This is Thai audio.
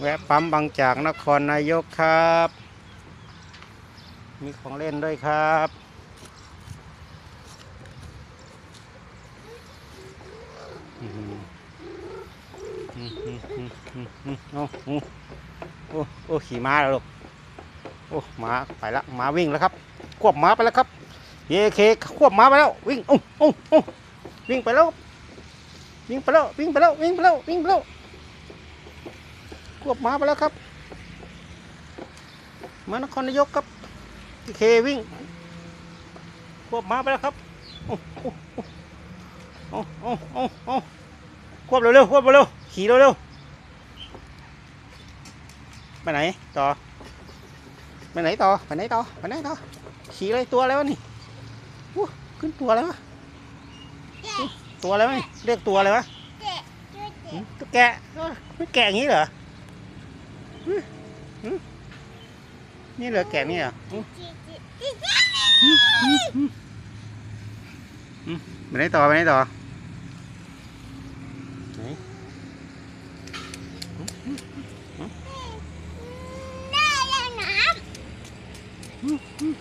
แวะปั๊มบางจากนครนายกครับ มีของเล่นด้วยครับอื้อหืออื้อหืออื้อหืออื้อโอ้โหโอ้โอ้ขี่ม้าแล้วลูกโอ้ม้าไปละม้าวิ่งแล้วครับ ควบม้าไปแล้วครับ เยเคควบม้าไปแล้ว วิ่งโอ้โอ้โอ้วิ่งไปแล้ว วิ่งไปแล้ว วิ่งไปแล้ว วิ่งไปแล้ว วิ่งไปแล้ว ควบม้าไปแล้วครับมานครนายกครับเยเควิ่ง ควบม้าไปแล้วครับโอ้โอ้โอ้โอ้โอ้โอ้ควบเร็วๆควบเร็วๆขี่เร็วๆไปไหนต่อไปไหนต่อไปไหนต่อไปไหนต่อขี่อะไรตัวอะไรวะนี่อู้ขึ้นตัวอะไรวะอุ๊ยตัวอะไรวะนี่เรียกตัวอะไรวะหืมตัวแกะเอ้ยไม่แกะอย่างนี้เหรอหืมหืม นี่เหรอแกะนี่เหรอหืมหืมหืมหืมหืมไปไหนต่อไปไหนต่อไหนหืมหืมหืมหืมหืม